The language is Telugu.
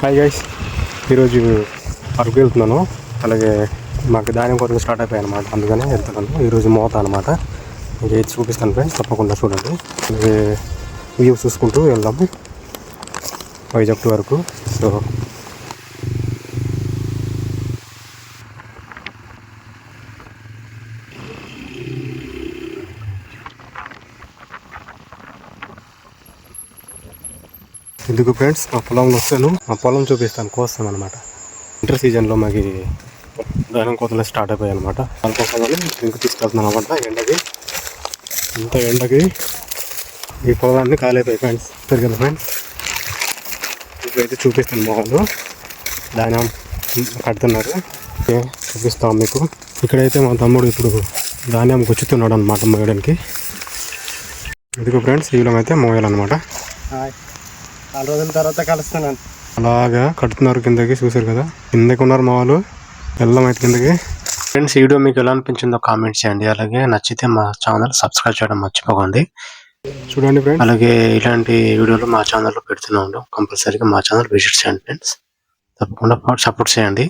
హాయ్ గైస్ ఈరోజు అరకు వెళ్తున్నాను. అలాగే మాకు దాని కొరకు స్టార్ట్ అయిపోయాయి అనమాట అందుకని వెళ్తున్నాను. ఈరోజు మోత అనమాట ఇంకా చూపిస్తాను ఫ్రెండ్స్ తప్పకుండా చూడండి. అలాగే వ్యూ చూసుకుంటూ వెళ్దాము వైజాగ్ వరకు సో ఎందుకు ఫ్రెండ్స్? మా పొలంలో వస్తాను. మా పొలం చూపిస్తాను కోస్తాం అనమాట వింటర్ సీజన్లో మాకు ధాన్యం కోతలు స్టార్ట్ అయిపోయాయి అనమాట దానికోసం ఇంక తీసుకెళ్తున్నాను అనమాట ఎండకి. ఇంత ఎండకి ఈ పొలాన్ని కాలేపోయి ఫ్రెండ్స్. పెరిగింది ఫ్రెండ్స్? ఇప్పుడైతే చూపిస్తాను మా వాళ్ళు ధాన్యం కడుతున్నారు. ఓకే చూపిస్తాం మీకు. ఇక్కడైతే మా తమ్ముడు ఇప్పుడు ధాన్యం గుచ్చుతున్నాడు అనమాట మోయడానికి. ఇదిగో ఫ్రెండ్స్ ఈ విధంగా అయితే మోయాలన్నమాట నాలుగు రోజుల తర్వాత కలుస్తున్నాను. అలాగా కడుతున్నారు కిందకి చూసారు కదా? కిందకి ఉన్నారు మా వాళ్ళు. వెళ్ళాం అయితే కిందకి. ఫ్రెండ్స్ ఈ వీడియో మీకు ఎలా అనిపించిందో కామెంట్ చేయండి. అలాగే నచ్చితే మా ఛానల్ సబ్స్క్రైబ్ చేయడం మర్చిపోకండి. చూడండి ఫ్రెండ్స్. అలాగే ఇలాంటి వీడియోలు మా ఛానల్లో పెడుతూనే ఉంటాం కంపల్సరీగా మా ఛానల్ విజిట్ చేయండి ఫ్రెండ్స్. తప్పకుండా సపోర్ట్ చేయండి.